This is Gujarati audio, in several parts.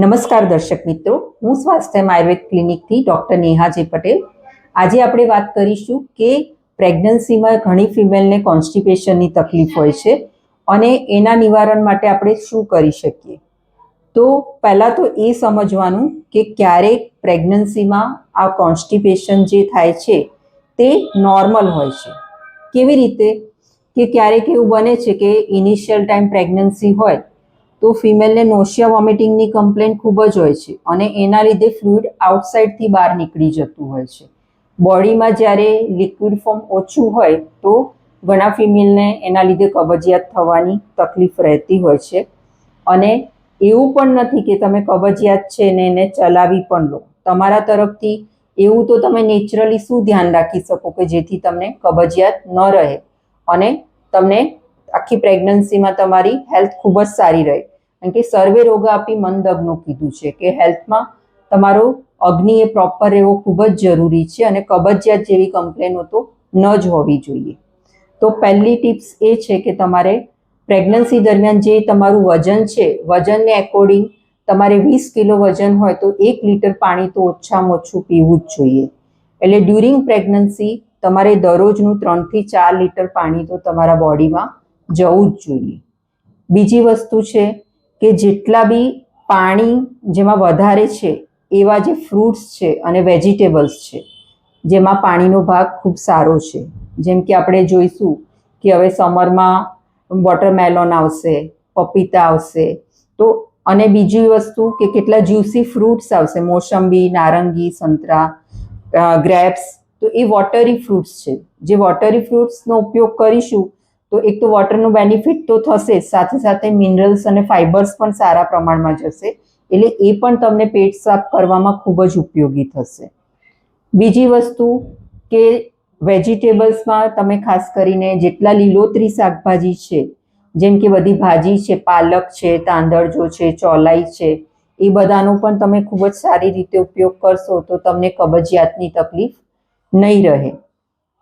નમસ્કાર દર્શક મિત્રો, હું સ્વાસ્થ્ય આયુર્વેદ ક્લિનિકથી ડૉક્ટર નેહાજી પટેલ. આજે આપણે વાત કરીશું કે પ્રેગ્નન્સીમાં ઘણી ફિમેલને કોન્સ્ટિપેશનની તકલીફ હોય છે અને એના નિવારણ માટે આપણે શું કરી શકીએ. તો પહેલાં તો એ સમજવાનું કે ક્યારેક પ્રેગ્નન્સીમાં આ કોન્સ્ટિપેશન જે થાય છે તે નોર્મલ હોય છે. કેવી રીતે? કે ક્યારેક એવું બને છે કે ઇનિશિયલ ટાઈમ પ્રેગ્નન્સી હોય તો ફિમેલને નોશિયા વોમિટિંગની કમ્પ્લેન ખૂબ જ હોય છે અને એના લીધે ફ્લુઇડ આઉટસાઇડથી બહાર નીકળી જતું હોય છે. બોડીમાં જ્યારે લિક્વિડ ફોર્મ ઓછું હોય તો ઘણા ફિમેલને એના લીધે કબજિયાત થવાની તકલીફ રહેતી હોય છે. અને એવું પણ નથી કે તમે કબજિયાત છે ને એને ચલાવી પણ લો. તમારા તરફથી એવું તો તમે નેચરલી શું ધ્યાન રાખી શકો કે જેથી તમને કબજિયાત ન રહે અને તમને આખી પ્રેગ્નન્સીમાં તમારી હેલ્થ ખૂબ જ સારી રહે. કારણ કે સર્વે રોગ આપી મંદગનું કીધું છે કે હેલ્થમાં તમારો અગ્નિ એ પ્રોપર રહેવો ખૂબ જ જરૂરી છે અને કબજિયાત જેવી કમ્પ્લેનો તો ન જ હોવી જોઈએ. તો પહેલી ટિપ્સ એ છે કે તમારે પ્રેગ્નન્સી દરમિયાન જે તમારું વજન છે, વજનને એકોર્ડિંગ તમારે વીસ કિલો વજન હોય તો એક લીટર પાણી તો ઓછામાં ઓછું પીવું જ જોઈએ. એટલે ડ્યુરિંગ પ્રેગ્નન્સી તમારે દરરોજનું ત્રણથી ચાર લીટર પાણી તો તમારા બોડીમાં જવું જ જોઈએ. બીજી વસ્તુ છે કે જેટલા બી પાણી જેમાં વધારે છે, એવા જે ફ્રૂટ્સ છે અને વેજીટેબલ્સ છે, જેમાં પાણીનો ભાગ ખૂબ સારો છે. જેમ કે આપણે જોઈશું કે હવે સમરમાં વોટરમેલોન આવશે, પપીતા આવશે. તો અને બીજી વસ્તુ કે કેટલા જ્યુસી ફ્રૂટ્સ આવશે, મોસંબી, નારંગી, સંતરા ગ્રેપ્સ તો એ વોટરી ફ્રૂટ્સ છે. જે વોટરી ફ્રૂટ્સનો ઉપયોગ કરીશું તો એક તો વોટરનું બેનિફિટ તો થશે જ સાથે સાથે મિનરલ્સ અને ફાઇબર્સ પણ સારા પ્રમાણમાં જશે, એટલે એ પણ તમને પેટ સાફ કરવામાં ખૂબ જ ઉપયોગી થશે. બીજી વસ્તુ કે વેજીટેબલ્સમાં તમે ખાસ કરીને જેટલા લીલોતરી શાકભાજી છે, જેમ કે બધી ભાજી છે, પાલક છે, તાંદળજો છે, ચોલાઈ છે, એ બધાનો પણ તમે ખૂબ જ સારી રીતે ઉપયોગ કરશો તો તમને કબજિયાતની તકલીફ નહીં રહે.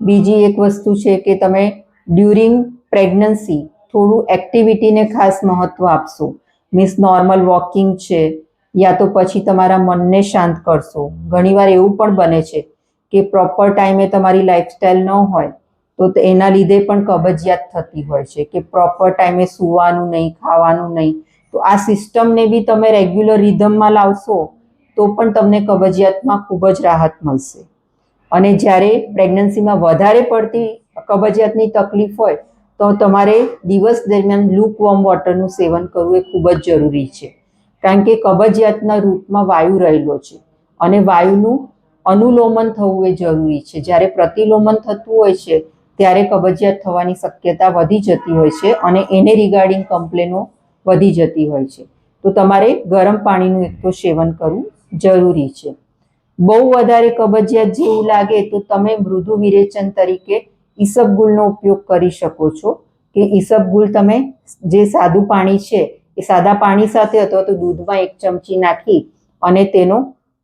બીજી એક વસ્તુ છે કે તમે ડ્યુરિંગ પ્રેગ્નન્સી થોડું એક્ટિવિટીને ખાસ મહત્વ આપશો. મીન્સ નોર્મલ વોકિંગ છે, યા તો પછી તમારા મનને શાંત કરશો. ઘણીવાર એવું પણ બને છે કે પ્રોપર ટાઈમે તમારી લાઇફસ્ટાઈલ ન હોય તો એના લીધે પણ કબજિયાત થતી હોય છે કે પ્રોપર ટાઈમે સૂવાનું નહીં, ખાવાનું નહીં. તો આ સિસ્ટમને બી તમે રેગ્યુલર રિધમમાં લાવશો, તો પણ તમને કબજિયાતમાં ખૂબ જ રાહત મળશે. અને જ્યારે પ્રેગ્નન્સીમાં વધારે પડતી કબજિયાતની તકલીફ હોય તો તમારે દિવસ દરમિયાન લૂક વોર્મ વોટરનું સેવન કરવું એ ખૂબ જ જરૂરી છે. કારણ કે કબજિયાતના રૂપમાં વાયુ રહેલો છે અને વાયુનું અનુલોમન થવું એ જરૂરી છે. જ્યારે પ્રતિલોમન થતું હોય છે, ત્યારે કબજિયાત થવાની શક્યતા વધી જતી હોય છે અને એને રિગાર્ડિંગ કમ્પ્લેનો વધી જતી હોય છે. તો તમારે ગરમ પાણીનું એક તો સેવન કરવું જરૂરી છે. બહુ વધારે કબજિયાત જેવું લાગે તો તમે મૃદુ વિરેચન તરીકે ઈસબગુલનો ઉપયોગ કરી શકો છો કે ઈસબગુલ તમે જે સાદું પાણી છે એ સાદા પાણી સાથે અથવા તો દૂધમાં એક ચમચી નાખી અને તેનો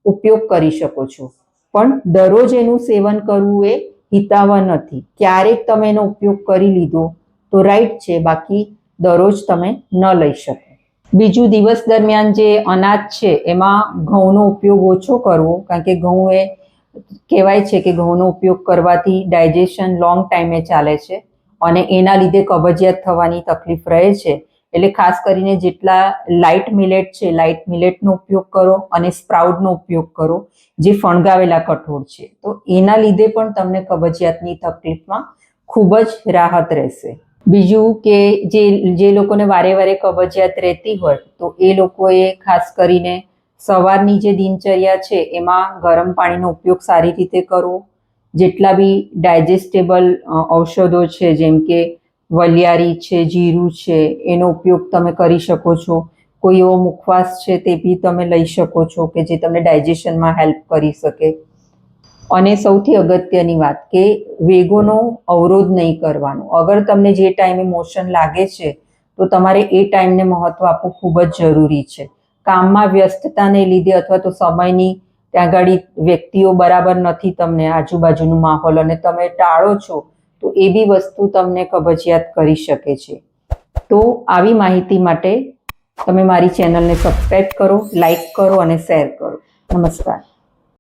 ઉપયોગ કરી શકો છો. પણ દરરોજ એનું સેવન કરવું એ હિતાવહ નથી. ક્યારેક તમે એનો ઉપયોગ કરી લીધો તો રાઈટ છે, બાકી દરરોજ તમે ન લઈ શકો. બીજું દિવસ દરમિયાન જે અનાજ છે એમાં ઘઉંનો ઉપયોગ ઓછો કરવો, કારણ કે ઘઉં એ કહેવાય છે કે ઘઉંનો ઉપયોગ કરવાથી ડાયજેશન લોંગ ટાઈમે ચાલે છે અને એના લીધે કબજિયાત થવાની તકલીફ રહે છે. એટલે ખાસ કરીને જેટલા લાઇટ મિલેટ છે લાઇટ મિલેટનો ઉપયોગ કરો અને સ્પ્રાઉટનો ઉપયોગ કરો, જે ફણગાવેલા કઠોળ છે. તો એના લીધે પણ તમને કબજિયાતની તકલીફમાં ખૂબ જ રાહત રહેશે. બીજું કે જે જે લોકોને વારે વારે કબજિયાત રહેતી હોય, તો એ લોકોએ ખાસ કરીને સવારની જે દિનચર્યા છે, એમાં ગરમ પાણીનો ઉપયોગ સારી રીતે કરવો જેટલા બી ડાયજેસ્ટેબલ ઔષધો છે, જેમ કે વલિયારી છે, જીરું છે, એનો ઉપયોગ તમે કરી શકો છો. કોઈ એવો મુખવાસ છે, તે બી તમે લઈ શકો છો કે જે તમને ડાયજેશનમાં હેલ્પ કરી શકે. અને સૌથી અગત્યની વાત કે વેગોનો અવરોધ નહીં કરવાનો. અગર તમને જે ટાઈમે મોશન લાગે છે, તો તમારે એ ટાઈમને મહત્વ આપવું ખૂબ જ જરૂરી છે. કામમાં વ્યસ્તતાને લીધે અથવા તો સમયની ત્યાં આગળ વ્યક્તિઓ બરાબર નથી તમને આજુબાજુનું માહોલ અને તમે ટાળો છો, તો એ બી વસ્તુ તમને કબજિયાત કરી શકે છે. તો આવી માહિતી માટે તમે મારી ચેનલને સબસ્ક્રાઈબ કરો લાઈક કરો અને શેર કરો. નમસ્કાર.